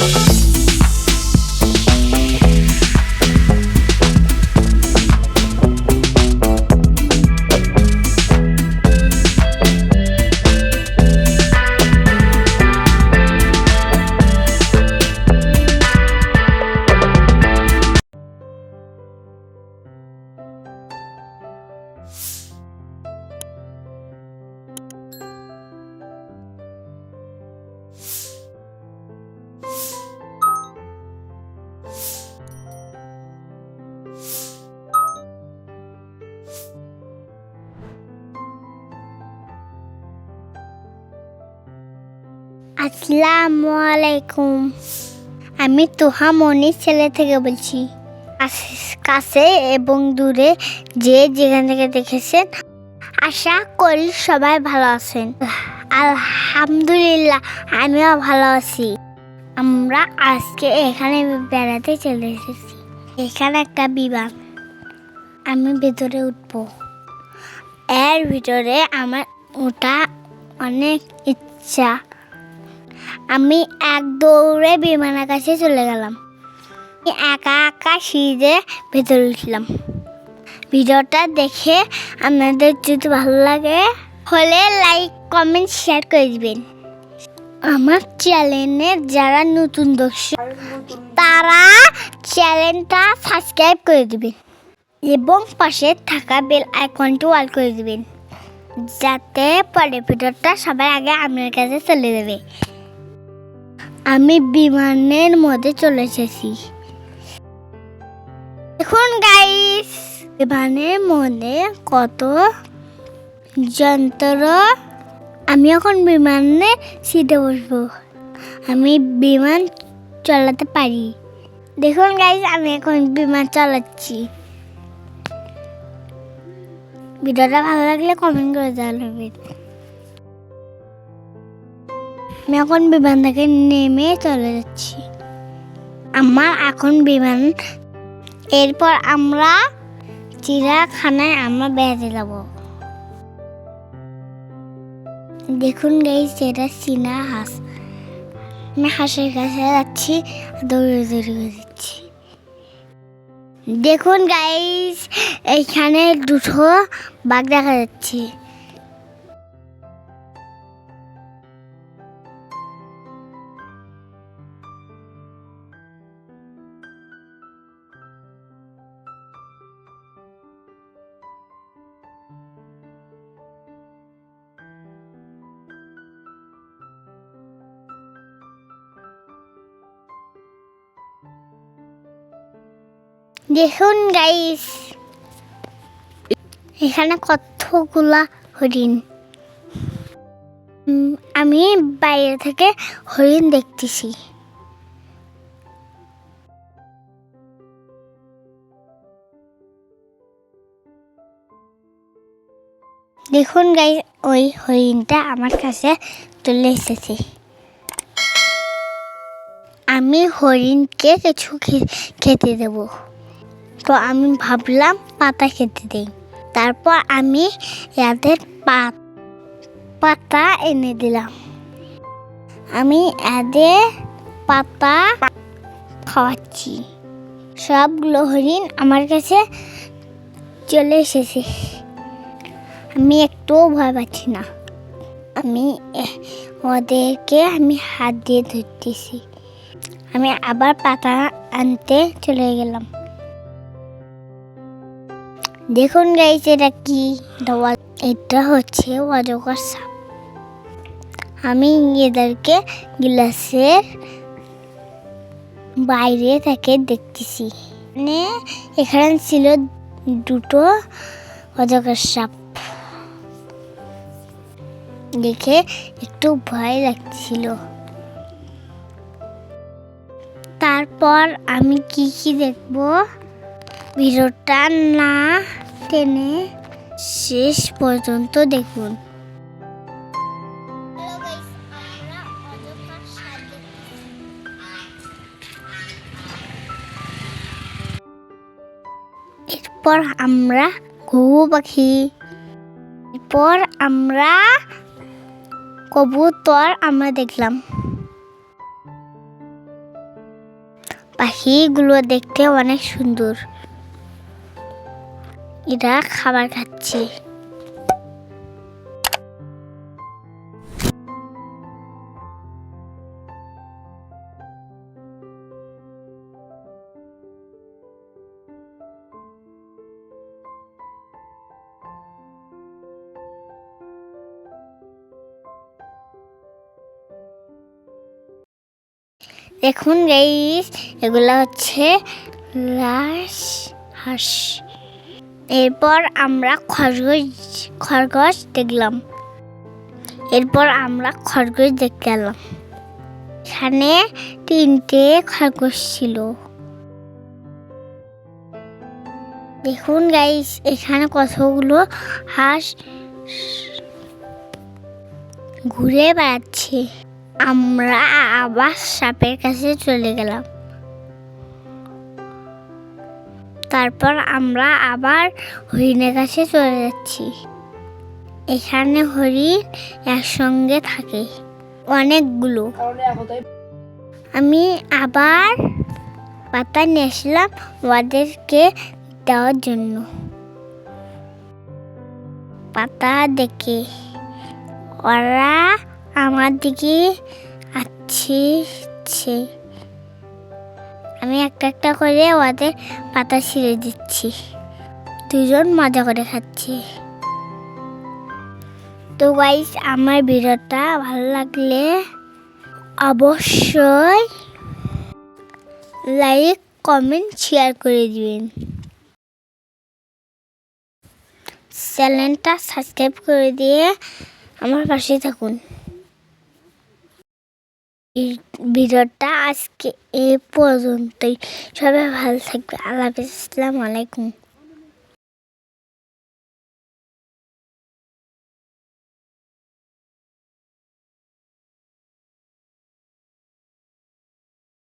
Thank আসসালামু আলাইকুম আমি তোহা মনির ছেলে থেকে বলছি, কাছ- এবং দূরে যে যেখান থেকে দেখেছেন, আশা করি সবাই ভালো আছেন। আলহামদুলিল্লাহ, আমিও ভালো আছি। আমরা আজকে এখানে বেড়াতে চলে এসেছি। এখানে একটা বিমান। আমি ভেতরে উঠবো। এর ভিতরে আমার ওটা অনেক ইচ্ছা। আমি এক দৌড়ে বিমানের কাছে চলে গেলাম। একা একা সিঁড়ে ভেতরে উঠলাম। ভিডিওটা দেখে আপনাদের যদি ভালো লাগে, হলে লাইক কমেন্ট শেয়ার করে দিবেন। আমার চ্যানেলে যারা নতুন দর্শক, তারা চ্যানেলটা সাবস্ক্রাইব করে দিবেন। এবং পাশে থাকা বেল আইকনটি অল করে দিবেন। যাতে পরে ভিডিওটা সবার আগে আপনার কাছে চলে যাবে। আমি বিমানের মধ্যে চলে এসেছি। দেখুন গাইস বিমানের মধ্যে কত যন্ত্র। আমি এখন বিমানে সিটে বসবো। আমি বিমান চালাতে পারি। দেখুন গাইস আমি এখন বিমান চালাচ্ছি। ভিডিওটা ভালো লাগলে কমেন্ট করে জানাবেন। আমি এখন বিমান থেকে নেমে চলে যাচ্ছি। আমার এখন বিমান, এরপর আমরা চিড়িয়াখানায় আমরা বেড়াতে যাব। দেখুন গাই সেটা চীনা হাঁস। আমি হাঁসের কাছে যাচ্ছি, দৌড়ে দৌড়ে দিচ্ছি দেখুন গাইস এইখানে দুটো বাঘ দেখা যাচ্ছে। দেখুন গাইস এখানে কতগুলা হরিণ। আমি বাইরে থেকে হরিণ দেখতেছি। দেখুন গাই ওই হরিণটা আমার কাছে চলে এসেছে। আমি হরিণকে কিছু খেতে দেব। তো আমি ভাবলাম পাতা খেতে দেই। তারপর আমি এদের পাত, পাতা এনে দিলাম। আমি এদের পাতা খাওয়াচ্ছি। সবগুলো হরিণ আমার কাছে চলে এসেছে। আমি একটুও ভয় পাচ্ছি না। আমি ওদেরকে আমি হাত দিয়ে ধরতেছি। আমি আবার পাতা আনতে চলে গেলাম। দেখুন গাইস এটা কি? এটা হচ্ছে অজগর সাপ আমি এদেরকে গ্লাসের বাইরে থেকে দেখতেছি। মানে এখানে ছিল দুটো অজগর সাপ দেখে একটু ভয় লাগছিল। তারপর আমি কি কি দেখব? ভিডিওটা না টেনে শেষ পর্যন্ত দেখুন। এরপর আমরা ঘুঘু পাখি। এরপর আমরা কবুতর আমরা দেখলাম। পাখিগুলো দেখতে অনেক সুন্দর। এরা খাবার খাচ্ছে। দেখুন গাইস এগুলো হচ্ছে রাস হাঁস। এরপর আমরা খরগোশ খরগোশ দেখলাম। এরপর আমরা খরগোশ দেখতে এলাম। এখানে তিনটে খরগোশ ছিল। দেখুন গাইস এখানে কতগুলো হাঁস ঘুরে বেড়াচ্ছে। আমরা আবার সাপের কাছে চলে গেলাম। তারপর আমরা আবার হরিণের কাছে চলে যাচ্ছি। এখানে হরিণ একসঙ্গে থাকে অনেকগুলো। আমি আবার পাতা নিয়ে আসলাম ওদেরকে দেওয়ার জন্য। পাতা দেখে ওরা আমার দিকে আসছে আমি একটা একটা করে ওদের পাতা ছিঁড়ে দিচ্ছি। দুজন মজা করে খাচ্ছি। তো গাইস আমার ভিডিওটা ভালো লাগলে অবশ্যই লাইক কমেন্ট শেয়ার করে দিবেন। চ্যানেলটা সাবস্ক্রাইব করে দিয়ে আমার পাশে থাকুন। এই ভিডিওটা আজকে এ পর্যন্তই। সবাই ভালো থাকবে। আল্লাহ হাফিজ। আসসালামু আলাইকুম।